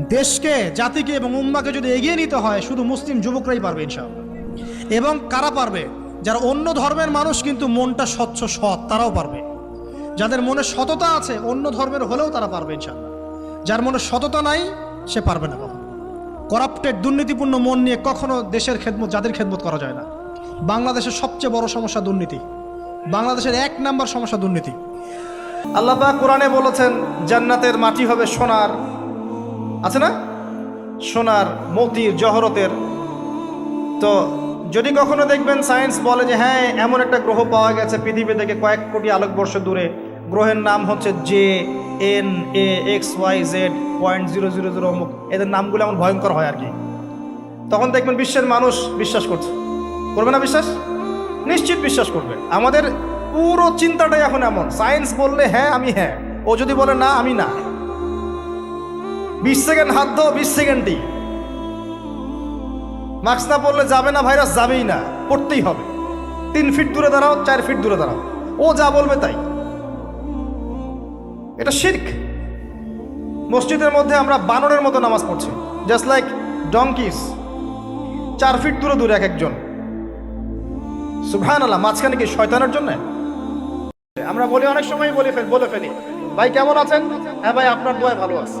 দেশকে, জাতিকে এবং উম্মাকে যদি এগিয়ে নিতে হয়, শুধু মুসলিম যুবকরাই পারবে ইনশাআল্লাহ। এবং কারা পারবে? যারা অন্য ধর্মের মানুষ কিন্তু মনটা স্বচ্ছ, সৎ, তারাও পারবে। যাদের মনে সততা আছে, অন্য ধর্মের হলেও তারা পারবে ইনশাআল্লাহ। যার মনে সততা নাই, সে পারবে না কখনো। করাপ্টেড, দুর্নীতিপূর্ণ মন নিয়ে কখনো দেশের খেদমত, যাদের খেদমত করা যায় না। বাংলাদেশের সবচেয়ে বড় সমস্যা দুর্নীতি। বাংলাদেশের এক নাম্বার সমস্যা দুর্নীতি। আল্লাহ কোরআনে বলেছেন, জান্নাতের মাটি হবে সোনার। আছে না? সোনার মতির জহরতের। তো যদি কখনো দেখবেন সায়েন্স বলে যে হ্যাঁ এমন একটা গ্রহ পাওয়া গেছে পৃথিবী থেকে কয়েক কোটি আলোকবর্ষ দূরে। গ্রহের নাম হচ্ছে J N A X Y Z point zero zero zero অমুক। এদের নামগুলো এমন ভয়ঙ্কর হয় আর কি। তখন দেখবেন বিশ্বের মানুষ বিশ্বাস করছে। করবে না বিশ্বাস? নিশ্চিত বিশ্বাস করবে। আমাদের পুরো চিন্তাটাই এখন এমন। সায়েন্স বললে হ্যাঁ আমি হ্যাঁ। ও যদি বলে, না, আমি না। বিশ সেকেন্ড হাত ধো বিশ সেকেন্ডই। মাস্ক না পড়লে যাবে না ভাইরাস, যাবেই না, পড়তেই হবে। তিন ফিট দূরে দাঁড়াও, চার ফিট দূরে দাঁড়াও। ও যা বলবে তাই। এটা শির্ক। মসজিদের মধ্যে আমরা বানরের মতো নামাজ পড়ছি। জাস্ট লাইক ডঙ্কিস চার ফিট দূরে দূরে এক একজন। সুভান আল্লাহ মাঝখানে কি শয়তানের জন্য? আমরা বলি অনেক সময় বলে ফেল বলে ফেলি। ভাই, কেমন আছেন? হ্যাঁ ভাই, আপনার দোয়ায় ভালো আছে।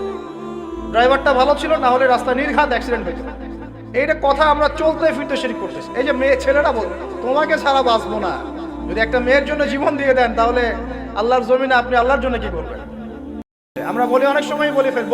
ড্রাইভারটা ভালো ছিল, না হলে রাস্তা নির্ঘাত অ্যাক্সিডেন্ট হয়েছে এইটা কথা আমরা চলতে ফিরতে শিরিক করতেছি। এই যে মেয়ে ছেলেটা বল, তোমাকে ছাড়া বাঁচবো না। যদি একটা মেয়ের জন্য জীবন দিয়ে দেন, তাহলে আল্লাহর জমিনে আপনি আল্লাহর জন্য কি করবেন? আমরা বলি, অনেক সময় বলি ফেল